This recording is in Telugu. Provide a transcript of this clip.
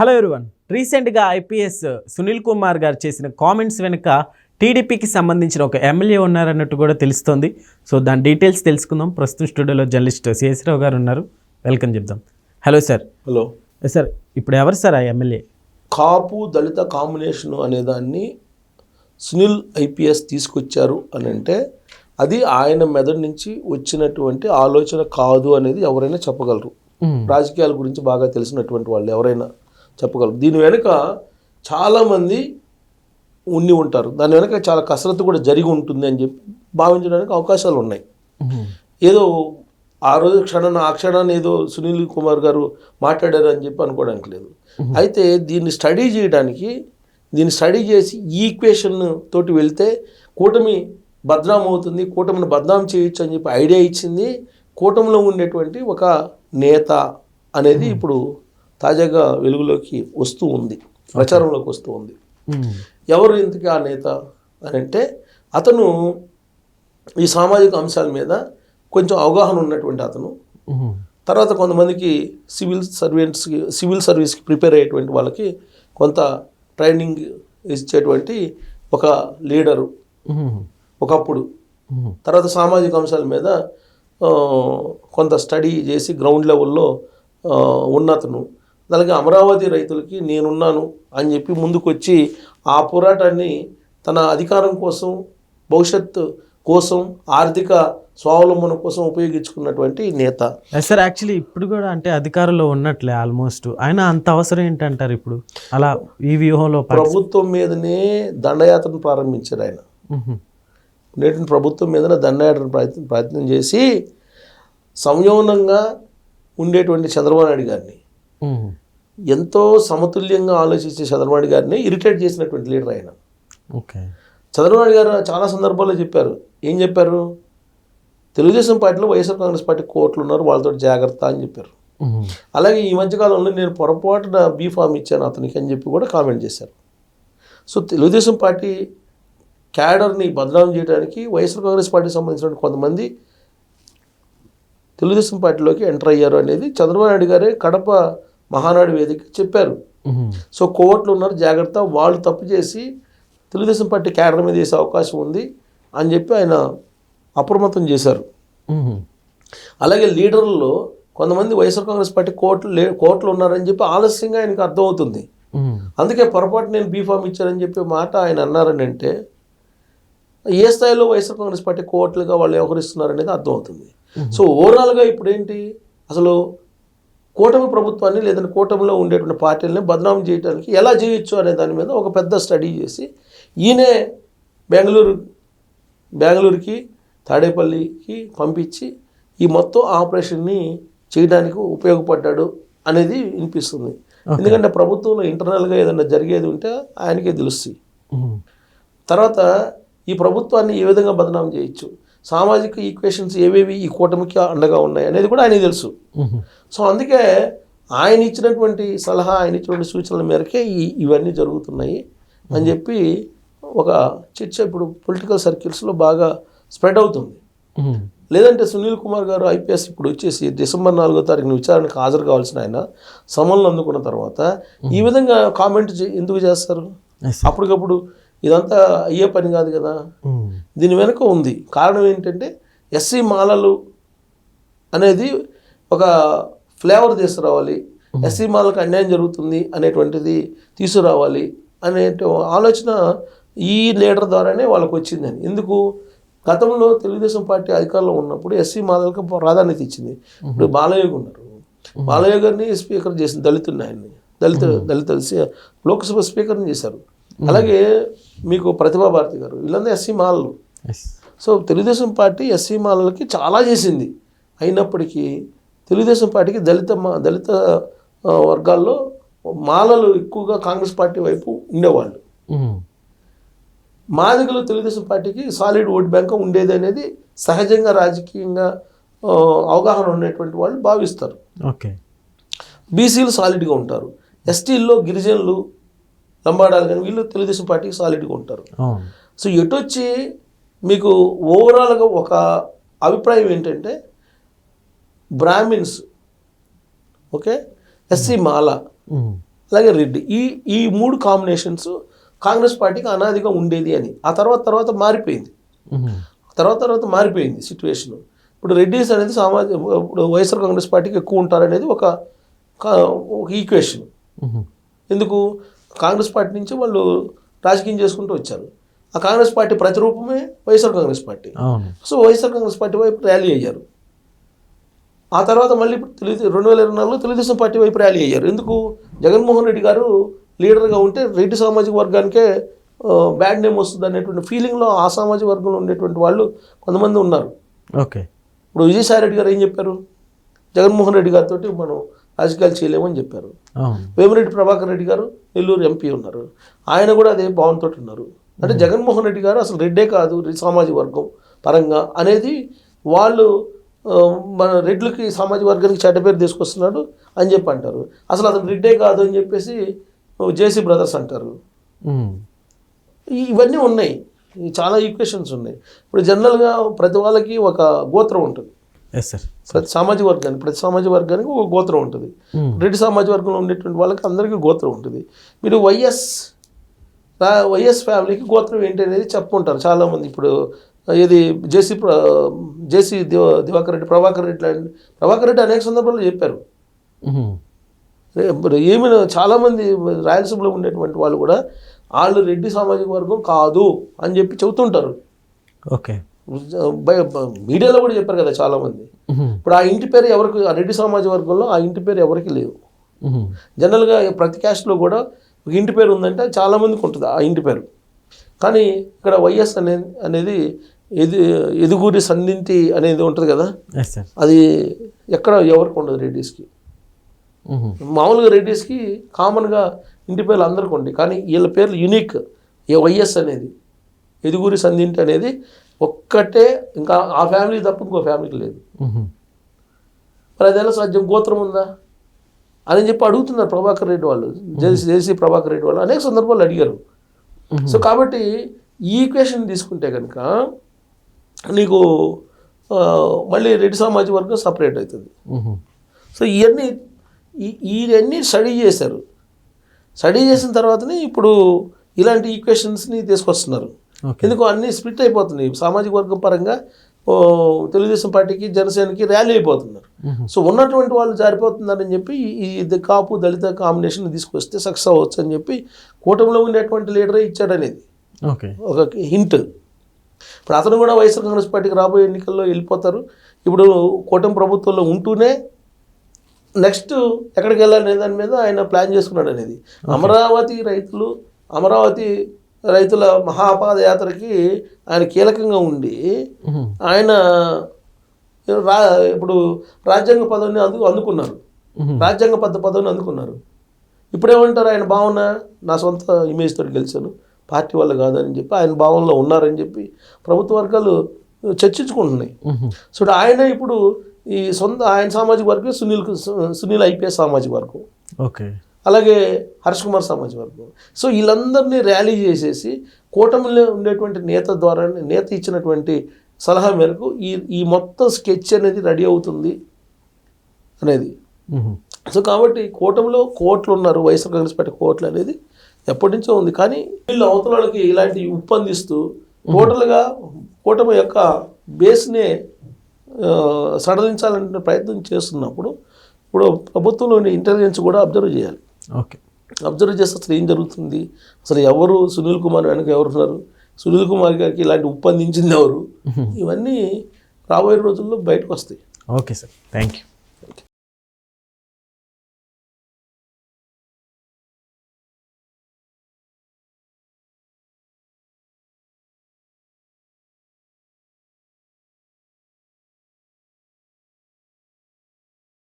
Hello everyone. రీసెంట్గా ఐపీఎస్ సునీల్ కుమార్ గారు చేసిన కామెంట్స్ వెనుక టీడీపీకి సంబంధించిన ఒక ఎమ్మెల్యే ఉన్నారన్నట్టు కూడా తెలుస్తోంది. సో దాని డీటెయిల్స్ తెలుసుకుందాం. ప్రస్తుతం స్టూడియోలో జర్నలిస్ట్ సిఎస్ రావు గారు ఉన్నారు. వెల్కమ్ చెప్దాం. Hello sir. హలో. సార్ ఇప్పుడు ఎవరు సార్ ఆ ఎమ్మెల్యే? కాపు దళిత కాంబినేషన్ అనే దాన్ని సునీల్ ఐపీఎస్ తీసుకొచ్చారు అని అంటే అది ఆయన మెదడు నుంచి వచ్చినటువంటి ఆలోచన కాదు అనేది ఎవరైనా చెప్పగలరు. రాజకీయాల గురించి బాగా తెలిసినటువంటి వాళ్ళు ఎవరైనా. చెప్పగలరు దీని వెనుక చాలామంది ఉండి ఉంటారు. దాని వెనుక చాలా కసరత్తు కూడా జరిగి ఉంటుంది అని చెప్పి భావించడానికి అవకాశాలు ఉన్నాయి. ఏదో ఆ రోజు క్షణాన ఆ క్షణాన్ని ఏదో సునీల్ కుమార్ గారు మాట్లాడారు అని చెప్పి అనుకోవడానికి లేదు. అయితే దీన్ని స్టడీ చేయడానికి దీన్ని స్టడీ చేసి ఈ ఈక్వేషన్ తోటి వెళ్తే కూటమి బద్నాం అవుతుంది కూటమిని బద్నాం చేయొచ్చు అని చెప్పి ఐడియా ఇచ్చింది. కూటమిలో ఉండేటువంటి ఒక నేత అనేది ఇప్పుడు తాజాగా వెలుగులోకి వస్తూ ఉంది ప్రచారంలోకి వస్తూ ఉంది. ఎవరు ఇంతకీ ఆ నేత అని అంటే అతను ఈ సామాజిక అంశాల మీద కొంచెం అవగాహన ఉన్నటువంటి అతను. తర్వాత కొంతమందికి సివిల్ సర్వెంట్స్కి సివిల్ సర్వీస్కి ప్రిపేర్ అయ్యేటువంటి వాళ్ళకి కొంత ట్రైనింగ్ ఇచ్చేటువంటి ఒక లీడరు ఒకప్పుడు. తర్వాత సామాజిక అంశాల మీద కొంత స్టడీ చేసి గ్రౌండ్ లెవెల్లో ఉన్నతను. అలాగే అమరావతి రైతులకి నేనున్నాను అని చెప్పి ముందుకొచ్చి ఆ పోరాటాన్ని తన అధికారం కోసం భవిష్యత్ కోసం ఆర్థిక స్వావలంబన కోసం ఉపయోగించుకున్నటువంటి నేత. సార్ యాక్చువల్లీ ఇప్పుడు కూడా అంటే అధికారంలో ఉన్నట్లే ఆల్మోస్ట్ ఆయన అంత అవసరం ఏంటంటారు ఇప్పుడు? అలా ఈ వ్యూహంలో ప్రభుత్వం మీదనే దండయాత్రను ప్రారంభించారు ఆయన. ఉండేటువంటి ప్రభుత్వం మీద దండయాత్ర ప్రయత్నం ప్రయత్నం చేసి సంయమనంగా ఉండేటువంటి చంద్రబాబు నాయుడు గారిని. ఎంతో సమతుల్యంగా ఆలోచించే చంద్రబాబు గారిని ఇరిటేట్ చేసినటువంటి లీడర్ ఆయన. ఓకే. చంద్రబాబు గారు చాలా సందర్భాల్లో చెప్పారు. ఏం చెప్పారు? తెలుగుదేశం పార్టీలో వైఎస్ఆర్ కాంగ్రెస్ పార్టీ కోర్టులు ఉన్నారు వాళ్ళతో జాగ్రత్త అని చెప్పారు. అలాగే ఈ మధ్యకాలంలో నేను పొరపాటున బీ ఫామ్ ఇచ్చాను అతనికి అని చెప్పి కూడా కామెంట్ చేశారు. సో తెలుగుదేశం పార్టీ క్యాడర్ని బదనాం చేయడానికి వైఎస్ఆర్ కాంగ్రెస్ పార్టీకి సంబంధించిన కొంతమంది తెలుగుదేశం పార్టీలోకి ఎంటర్ అయ్యారు అనేది చంద్రబాబు నాయుడు గారే కడప మహానాడు వేదిక చెప్పారు. సో కోవట్లు ఉన్నారు జాగ్రత్త వాళ్ళు తప్పు చేసి తెలుగుదేశం పార్టీ క్యాడర్ మీద వేసే అవకాశం ఉంది అని చెప్పి ఆయన అప్రమత్తం చేశారు. అలాగే లీడర్లలో కొంతమంది వైఎస్ఆర్ కాంగ్రెస్ పార్టీ కోర్టులు లే కోర్టులు ఉన్నారని చెప్పి ఆలస్యంగా ఆయనకు అర్థమవుతుంది. అందుకే పొరపాటు నేను బీఫామ్ ఇచ్చారని చెప్పే మాట ఆయన అన్నారని అంటే ఏ స్థాయిలో వైఎస్ఆర్ కాంగ్రెస్ పార్టీ కోర్టులుగా వాళ్ళు వ్యవహరిస్తున్నారు అనేది అర్థమవుతుంది సో ఓవరాల్గా ఇప్పుడు ఏంటి అసలు కూటమి ప్రభుత్వాన్ని లేదంటే కూటమిలో ఉండేటువంటి పార్టీలని బదనాం చేయడానికి ఎలా చేయొచ్చు అనే దాని మీద ఒక పెద్ద స్టడీ చేసి ఈయనే బెంగళూరు బెంగళూరుకి తాడేపల్లికి పంపించి ఈ మొత్తం ఆపరేషన్ని చేయడానికి ఉపయోగపడ్డాడు అనేది వినిపిస్తుంది. ఎందుకంటే ప్రభుత్వంలో ఇంటర్నల్గా ఏదైనా జరిగేది ఉంటే ఆయనకే తెలుస్తుంది. తర్వాత ఈ ప్రభుత్వాన్ని ఏ విధంగా బదనాం చేయొచ్చు? సామాజిక ఈక్వేషన్స్ ఏవేవి ఈ కూటమికి అండగా ఉన్నాయి అనేది కూడా ఆయనకి తెలుసు. సో అందుకే ఆయన ఇచ్చినటువంటి సలహా ఆయన ఇచ్చినటువంటి సూచనల మేరకే ఈ ఇవన్నీ జరుగుతున్నాయి అని చెప్పి ఒక చర్చ ఇప్పుడు పొలిటికల్ సర్కిల్స్లో బాగా స్ప్రెడ్ అవుతుంది. లేదంటే సునీల్ కుమార్ గారు ఐపీఎస్ ఇప్పుడు వచ్చేసి డిసెంబర్ నాలుగో తారీఖున విచారణకు హాజరు కావాల్సిన ఆయన సమన్లు అందుకున్న తర్వాత ఈ విధంగా కామెంట్ ఎందుకు చేస్తారు. అప్పటికప్పుడు ఇదంతా అయ్యే పని కాదు కదా. దీని వెనుక ఉంది. కారణం ఏంటంటే ఎస్సీ మాలలు అనేది ఒక ఫ్లేవర్ తీసుకురావాలి. ఎస్సీ మాలకు అన్యాయం జరుగుతుంది అనేటువంటిది తీసుకురావాలి అనే ఆలోచన ఈ లీడర్ ద్వారానే వాళ్ళకి వచ్చిందని ఎందుకు? గతంలో తెలుగుదేశం పార్టీ అధికారంలో ఉన్నప్పుడు ఎస్సీ మాలలకు ప్రాధాన్యత ఇచ్చింది. ఇప్పుడు బాలయోగి ఉన్నారు. బాలయోగి గారిని స్పీకర్ చేసింది దళితుడిని ఆయన్ని. దళిత దళిత లోక్సభ స్పీకర్ని చేశారు. అలాగే మీకు ప్రతిభా భారతి గారు వీళ్ళందరూ ఎస్సీ మాలలు. సో తెలుగుదేశం పార్టీ ఎస్సీ మాలలకి చాలా చేసింది. అయినప్పటికీ తెలుగుదేశం పార్టీకి దళిత మా దళిత వర్గాల్లో మాలలు ఎక్కువగా కాంగ్రెస్ పార్టీ వైపు ఉండేవాళ్ళు. మాదిగలు తెలుగుదేశం పార్టీకి సాలిడ్ ఓట్ బ్యాంక్ ఉండేది అనేది సహజంగా రాజకీయంగా అవగాహన ఉన్నటువంటి వాళ్ళు భావిస్తారు. ఓకే. బీసీలు సాలిడ్గా ఉంటారు. ఎస్టీల్లో గిరిజనులు లంబాడాలు కానీ వీళ్ళు తెలుగుదేశం పార్టీకి సాలిడ్గా ఉంటారు. సో ఎటొచ్చి మీకు ఓవరాల్గా ఒక అభిప్రాయం ఏంటంటే బ్రాహ్మిన్స్ ఓకే ఎస్సీ మాల. అలాగే రెడ్డి ఈ ఈ మూడు కాంబినేషన్స్ కాంగ్రెస్ పార్టీకి అనాదిగా ఉండేది అని. ఆ తర్వాత తర్వాత మారిపోయింది. తర్వాత తర్వాత మారిపోయింది సిచ్యువేషన్ ఇప్పుడు రెడ్డిస్ అనేది సామాజిక ఇప్పుడు వైఎస్ఆర్ కాంగ్రెస్ పార్టీకి ఎక్కువ ఉంటారనేది ఒక కా- ఒక ఈక్వేషన్. ఎందుకు? కాంగ్రెస్ పార్టీ నుంచి వాళ్ళు రాజకీయం చేసుకుంటూ వచ్చారు. ఆ Congress party ప్రతిరూపమే YSR Congress party. So YSR Congress party వైపు ర్యాలీ అయ్యారు. ఆ తర్వాత మళ్ళీ ఇప్పుడు తెలుగు రెండు వేల ఇరవై నాలుగులో తెలుగుదేశం పార్టీ వైపు ర్యాలీ అయ్యారు. ఎందుకు? జగన్మోహన్ రెడ్డి గారు లీడర్గా ఉంటే రెడ్డి సామాజిక వర్గానికే బ్యాడ్ నేమ్ వస్తుంది అనేటువంటి ఫీలింగ్లో ఆ సామాజిక వర్గంలో ఉండేటువంటి వాళ్ళు కొంతమంది ఉన్నారు. ఓకే. ఇప్పుడు విజయసాయి రెడ్డి గారు ఏం చెప్పారు? జగన్మోహన్ రెడ్డి గారితో మనం రాజకీయాలు చేయలేమని చెప్పారు. వేమిరెడ్డి ప్రభాకర్ రెడ్డి గారు నెల్లూరు ఎంపీ ఉన్నారు. ఆయన కూడా అదే భావంతో ఉన్నారు. అంటే జగన్మోహన్ రెడ్డి గారు అసలు రెడ్డే కాదు సామాజిక వర్గం పరంగా అనేది వాళ్ళు మన రెడ్లకి సామాజిక వర్గానికి చెడ్డ పేరు తీసుకొస్తున్నాడు అని చెప్పి అంటారు. అసలు అతను రెడ్డే కాదు అని చెప్పేసి జేసీ బ్రదర్స్ అంటారు. ఇవన్నీ ఉన్నాయి. చాలా ఈక్వేషన్స్ ఉన్నాయి. ఇప్పుడు జనరల్గా ప్రతి వాళ్ళకి ఒక గోత్రం ఉంటుంది. ఎస్ సార్ ప్రతి సామాజిక వర్గానికి ప్రతి సామాజిక వర్గానికి ఒక గోత్రం ఉంటుంది. రెడ్డి సామాజిక వర్గంలో ఉండేటువంటి వాళ్ళకి అందరికీ గోత్రం ఉంటుంది. మీరు వైఎస్ వైఎస్ ఫ్యామిలీకి గోత్రం ఏంటి అనేది చెప్పుకుంటారు చాలామంది. ఇప్పుడు ఇది జేసీ జేసీ దివ దివాకర్ రెడ్డి ప్రభాకర్ రెడ్డి లాంటి ప్రభాకర్ రెడ్డి అనేక సందర్భాల్లో చెప్పారు. ఏమైనా చాలామంది రాయలసీమలో ఉండేటువంటి వాళ్ళు కూడా వాళ్ళు రెడ్డి సామాజిక వర్గం కాదు అని చెప్పి చెబుతుంటారు. ఓకే. మీడియాలో కూడా చెప్పారు కదా చాలామంది. ఇప్పుడు ఆ ఇంటి పేరు ఎవరికి రెడ్డి సామాజిక వర్గంలో ఆ ఇంటి పేరు ఎవరికి లేవు. జనరల్గా ప్రతి క్యాస్ట్లో కూడా ఒక ఇంటి పేరు ఉందంటే చాలా మందికి ఉంటుంది ఆ ఇంటి పేరు. కానీ ఇక్కడ వైఎస్ అనే అనేది ఎదు ఎదుగురి సన్నింటి అనేది ఉంటుంది కదా? అది ఎక్కడ ఎవరికి ఉండదు రెడ్డిస్కి. మ్మ్. మామూలుగా రెడ్డిస్కి కామన్గా ఇంటి పేర్లు అందరికీ ఉంటాయి కానీ వీళ్ళ పేర్లు యునిక్ ఏ వైఎస్ అనేది ఎదుగురి సంధింటి అనేది ఒక్కటే ఇంకా ఆ ఫ్యామిలీ తప్ప ఇంకో ఫ్యామిలీకి లేదు. అదేలా సాధ్యం గోత్రం ఉందా? అని చెప్పి అడుగుతున్నారు ప్రభాకర్ రెడ్డి వాళ్ళు. జేసీ జేసీ ప్రభాకర్ రెడ్డి వాళ్ళు. అనేక సందర్భాలు అడిగారు. సో కాబట్టి ఈ ఈక్వేషన్ తీసుకుంటే కనుక నీకు మళ్ళీ రెడ్డి సామాజిక వర్గం సపరేట్ అవుతుంది. సో ఇవన్నీ ఇవన్నీ స్టడీ చేశారు. స్టడీ చేసిన తర్వాతనే ఇప్పుడు ఇలాంటి ఈక్వేషన్స్ని తీసుకొస్తున్నారు. ఎందుకు అన్నీ స్ప్లిట్ అయిపోతున్నాయి. సామాజిక వర్గం పరంగా తెలుగుదేశం పార్టీకి జనసేనకి ర్యాలీ అయిపోతున్నారు. సో ఉన్నటువంటి వాళ్ళు జారిపోతున్నారని చెప్పి ఈ ఇది కాపు దళిత కాంబినేషన్ తీసుకొస్తే సక్సెస్ అవ్వచ్చు అని చెప్పి కూటమిలో ఉండేటువంటి లీడరే ఇచ్చాడనేది ఓకే. ఒక హింట్. ఇప్పుడు అతను కూడా వైఎస్ఆర్ కాంగ్రెస్ పార్టీకి రాబోయే ఎన్నికల్లో వెళ్ళిపోతారు. ఇప్పుడు కూటమి ప్రభుత్వంలో ఉంటూనే నెక్స్ట్ ఎక్కడికి వెళ్ళాలనే దాని మీద ఆయన ప్లాన్ చేసుకున్నాడు అనేది. అమరావతి రైతులు అమరావతి రైతుల మహాపాదయాత్రకి ఆయన కీలకంగా ఉండి. ఆయన రా ఇప్పుడు రాజ్యాంగ పదవిని అందు అందుకున్నారు మ్మ్. రాజ్యాంగబద్ధ పదవిని అందుకున్నారు ఇప్పుడేమంటారు ఆయన భావన నా సొంత ఇమేజ్ తోటి గెలిచాను పార్టీ వల్ల కాదని చెప్పి ఆయన భావనలో ఉన్నారని చెప్పి ప్రభుత్వ వర్గాలు చర్చించుకుంటున్నాయి. సో ఆయన ఇప్పుడు ఈ సొంత ఆయన సామాజిక వర్గం సునీల్ సునీల్ ఐపీఎస్ సామాజిక వర్గం ఓకే అలాగే హర్ష్ కుమార్ సామాజిక వర్గం సో వీళ్ళందరినీ ర్యాలీ చేసేసి కూటమిలో ఉండేటువంటి నేత ద్వారా నేత ఇచ్చినటువంటి సలహా మేరకు ఈ ఈ మొత్తం స్కెచ్ అనేది రెడీ అవుతుంది అనేది. సో కాబట్టి కూటమిలో కోట్లు ఉన్నారు వైఎస్ఆర్ కాంగ్రెస్ పార్టీ కోట్లు అనేది ఎప్పటి నుంచో ఉంది. కానీ వీళ్ళు అవతల వాళ్ళకి ఇలాంటి ఉప్పందిస్తూ టోటల్గా కూటమి యొక్క బేస్నే సడలించాలనే ప్రయత్నం చేస్తున్నప్పుడు ఇప్పుడు ప్రభుత్వంలోని ఇంటెలిజెన్స్ కూడా అబ్జర్వ్ చేయాలి. ఓకే. అబ్జర్వ్ చేస్తే అసలు ఏం జరుగుతుంది? అసలు ఎవరు సునీల్ కుమార్ వెనక ఎవరున్నారు సునీల్ కుమార్ గారికి ఇలాంటి ఉప్పందించింది ఎవరు? ఇవన్నీ రాబోయే రోజుల్లో బయటకు వస్తాయి. Okay sir. Thank you